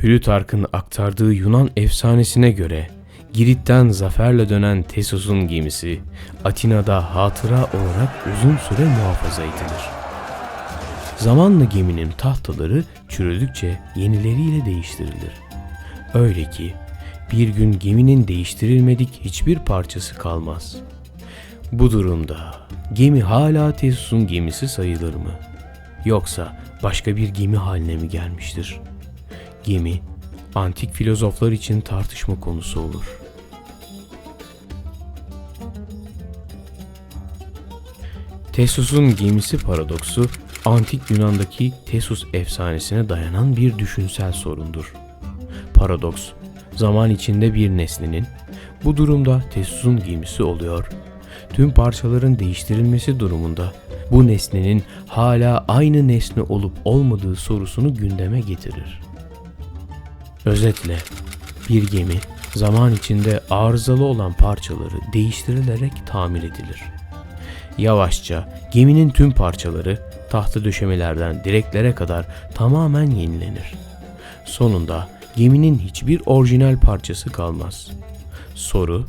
Plütark'ın aktardığı Yunan efsanesine göre Girit'ten zaferle dönen Tesos'un gemisi Atina'da hatıra olarak uzun süre muhafaza edilir. Zamanla geminin tahtaları çürüdükçe yenileriyle değiştirilir. Öyle ki bir gün geminin değiştirilmedik hiçbir parçası kalmaz. Bu durumda gemi hala Tesos'un gemisi sayılır mı? Yoksa başka bir gemi haline mi gelmiştir? Gemi antik filozoflar için tartışma konusu olur. Tesos'un gemisi paradoksu antik Yunan'daki Tesos efsanesine dayanan bir düşünsel sorundur. Paradoks, zaman içinde bir nesnenin, bu durumda Tesos'un gemisi oluyor, tüm parçaların değiştirilmesi durumunda bu nesnenin hala aynı nesne olup olmadığı sorusunu gündeme getirir. Özetle bir gemi zaman içinde arızalı olan parçaları değiştirilerek tamir edilir. Yavaşça geminin tüm parçaları tahta döşemelerden direklere kadar tamamen yenilenir. Sonunda geminin hiçbir orijinal parçası kalmaz. Soru,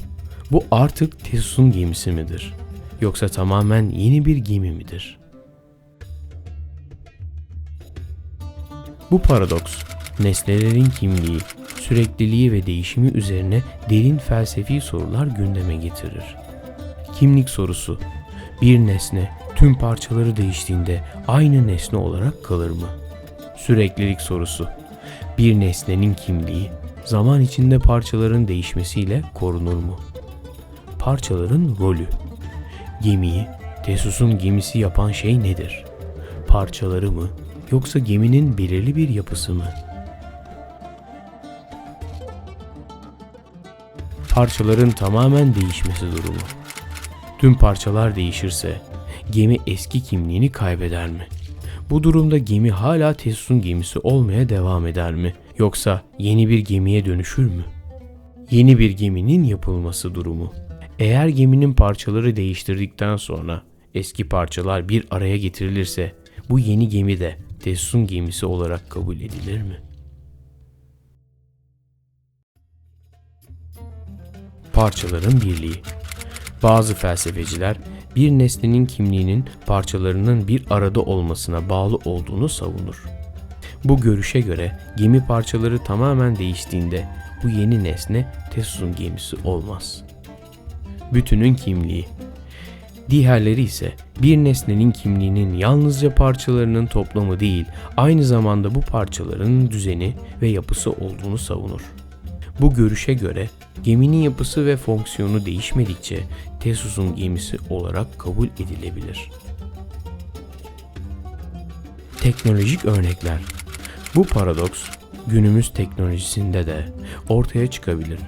bu artık Tesos'un gemisi midir? Yoksa tamamen yeni bir gemi midir? Bu paradoks, nesnelerin kimliği, sürekliliği ve değişimi üzerine derin felsefi sorular gündeme getirir. Kimlik sorusu, bir nesne tüm parçaları değiştiğinde aynı nesne olarak kalır mı? Süreklilik sorusu, bir nesnenin kimliği zaman içinde parçaların değişmesiyle korunur mu? Parçaların rolü, gemiyi Tesos'un gemisi yapan şey nedir? Parçaları mı yoksa geminin belirli bir yapısı mı? Parçaların tamamen değişmesi durumu. Tüm parçalar değişirse gemi eski kimliğini kaybeder mi? Bu durumda gemi hala Tesos'un gemisi olmaya devam eder mi? Yoksa yeni bir gemiye dönüşür mü? Yeni bir geminin yapılması durumu. Eğer geminin parçaları değiştirdikten sonra eski parçalar bir araya getirilirse bu yeni gemi de Tesos'un gemisi olarak kabul edilir mi? Parçaların birliği. Bazı felsefeciler bir nesnenin kimliğinin parçalarının bir arada olmasına bağlı olduğunu savunur. Bu görüşe göre gemi parçaları tamamen değiştiğinde bu yeni nesne Tesos'un gemisi olmaz. Bütünün kimliği Diğerleri ise bir nesnenin kimliğinin yalnızca parçalarının toplamı değil, aynı zamanda bu parçaların düzeni ve yapısı olduğunu savunur. Bu görüşe göre geminin yapısı ve fonksiyonu değişmedikçe Tesos'un gemisi olarak kabul edilebilir. Teknolojik örnekler Bu paradoks günümüz teknolojisinde de ortaya çıkabilir.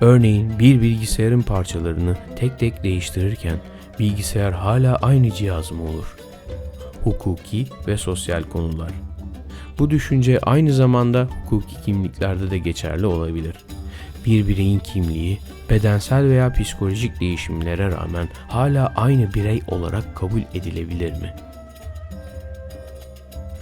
Örneğin bir bilgisayarın parçalarını tek tek değiştirirken bilgisayar hala aynı cihaz mı olur? Hukuki ve sosyal konular. Bu düşünce aynı zamanda hukuki kimliklerde de geçerli olabilir. Bir bireyin kimliği bedensel veya psikolojik değişimlere rağmen hala aynı birey olarak kabul edilebilir mi?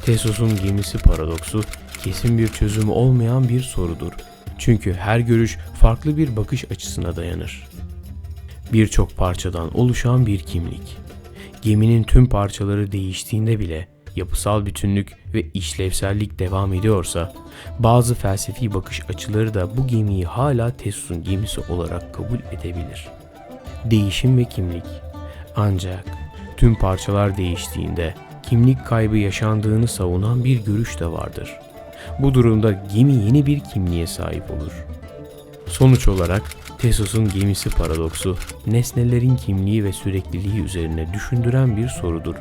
Tesos'un gemisi paradoksu kesin bir çözümü olmayan bir sorudur. Çünkü her görüş farklı bir bakış açısına dayanır. Birçok parçadan oluşan bir kimlik. Geminin tüm parçaları değiştiğinde bile yapısal bütünlük ve işlevsellik devam ediyorsa, bazı felsefi bakış açıları da bu gemiyi hala Tesos'un gemisi olarak kabul edebilir. Değişim ve kimlik. Ancak tüm parçalar değiştiğinde kimlik kaybı yaşandığını savunan bir görüş de vardır. Bu durumda gemi yeni bir kimliğe sahip olur. Sonuç olarak Tesos'un gemisi paradoksu nesnelerin kimliği ve sürekliliği üzerine düşündüren bir sorudur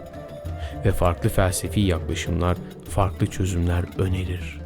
ve farklı felsefi yaklaşımlar farklı çözümler önerir.